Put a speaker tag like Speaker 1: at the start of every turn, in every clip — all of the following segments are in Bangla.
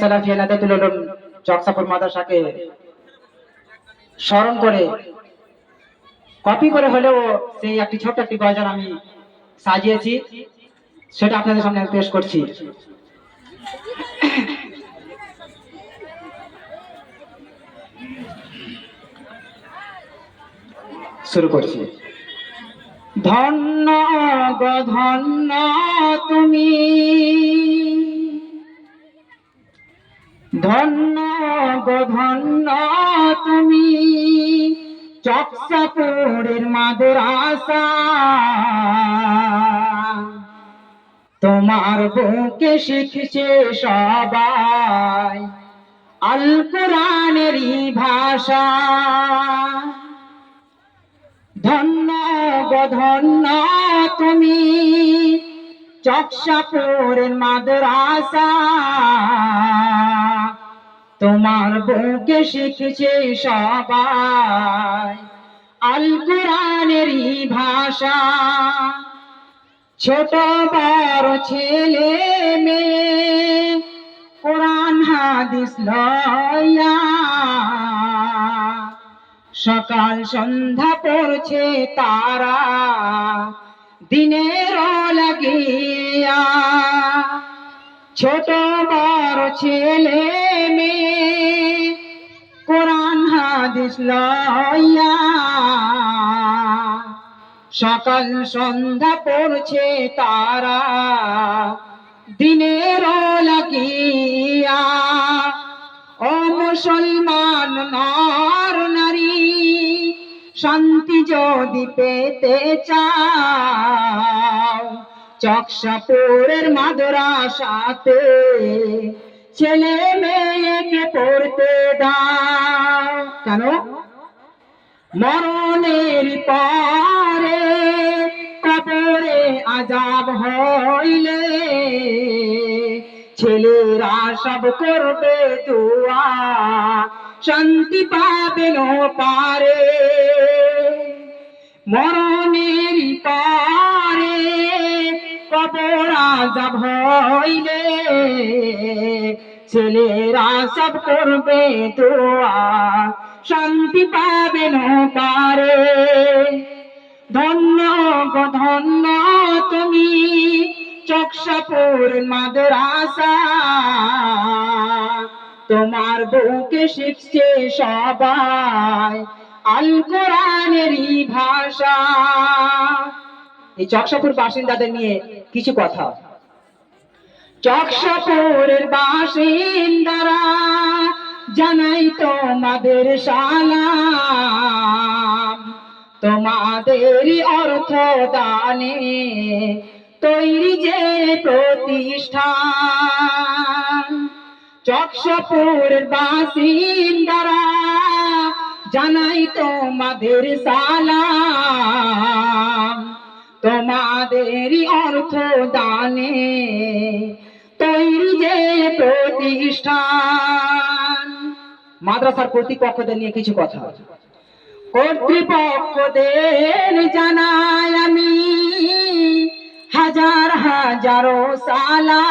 Speaker 1: সালাফিয়া নাদাতুল উলুম চকসাপুর মাদ্রাসাকে স্মরণ করে, কপি করে হলেও সেই একটি ছোট্ট একটি গজল আমি সাজিয়েছি, সেটা আপনাদের সামনে পেশ করছি। শুরু করছি। ধন্য ধন্য তুমি। ধন্য ধন্য তুমি। চকসাপুরের মাদ্রাসা তোমার বুকে শিখছে সবাই। আল কোরআনেরই ভাষা। ধন্য গো, ধন্য তুমি। চকসাপুরের মাদ্রাসা। তোমার বুকে শিখছে সবাই আল কোরআনেরই ভাষা। ছোট বড় ছেলে মেয়ে, কোরআন হাদিস লয়া সকাল সন্ধ্যা পড়ছে তারা, দিনের লাগিয়া। ছোট বড় ছেলে মেয়ে, কোরআন হাদিস লইয়া। সকাল সন্ধ্যা পড়ছে তারা, দিনের লাগিয়া। ও মুসলমান শান্তি যদি পেতে চাও, চকসাপুরের মাদ্রাসাতে ছেলে মেয়েকে পড়তে দাও। কেন? মরণের পরে কবরে আজাব হইলে ছেলেরা সব করবে দোয়া, শান্তি পাবেন পারে মরণের পরে কবর আজাব হইলে ছেলেরা সব করবে দোয়া, শান্তি পাবেন পারে ধন্য গো ধন্য তুমি, চকসাপুর মাদ্রাসা। তোমার বউকে শিখছে সবাই আল কোরআনেরই ভাষা। এই চকসাপুর বাসিন্দাদের নিয়ে কিছু কথা। চকসাপুরের বাসিন্দারা জানাই তোমাদের সালাম। তোমাদের অর্থ দানে তৈরি যে প্রতিষ্ঠান। চকসাপুরের বাসিন্দারা জানাই তোমাদের সালাম। তোমাদের অর্থ দানে তৈরি যে প্রতিষ্ঠান। মাদ্রাসার কর্তৃপক্ষদের নিয়ে কিছু কথা। কর্তৃপক্ষদের জানাই আমি হাজার হাজারো সালাম।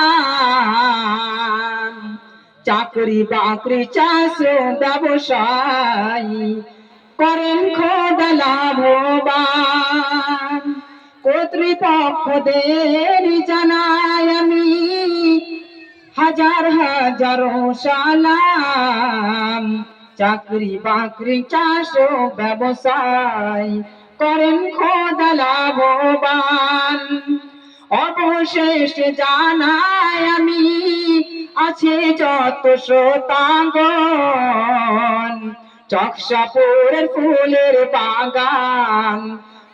Speaker 1: চাকরি বাকরি চাষ ব্যবসায়ী কর্তৃপক্ষদের জানাই আমি। হাজার হাজারো সালাম, চাকরি বাকরি চাষ ব্যবসায় করেন খোদা লাভবান। অবশেষ জানাই আমি, আছে যত শ্রোতাঙ্গন চকসাপুরের ফুলের বাগান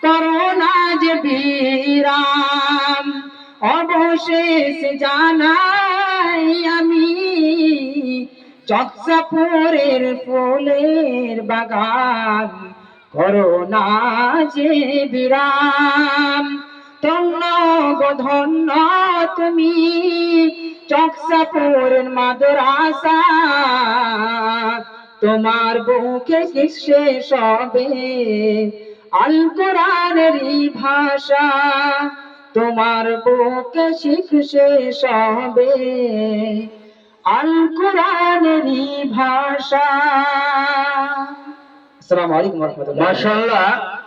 Speaker 1: করোনা যে বিরাম। অবশেষ জানাই আমি চকসাপুরের ফুলের বাগান। করোনা যে বিরাম। ধন্য গো ধন্য তুমি চকসাপুরের মাদ্রাসা। তোমার বুকে শিখছে সবে আল কোরআনের ভাষা তোমার বুকে শিখছে সবে। আল কোরআনের ভাষা। আসসালামু আলাইকুম রহমতুল্লাহ
Speaker 2: মাশাআল্লাহ।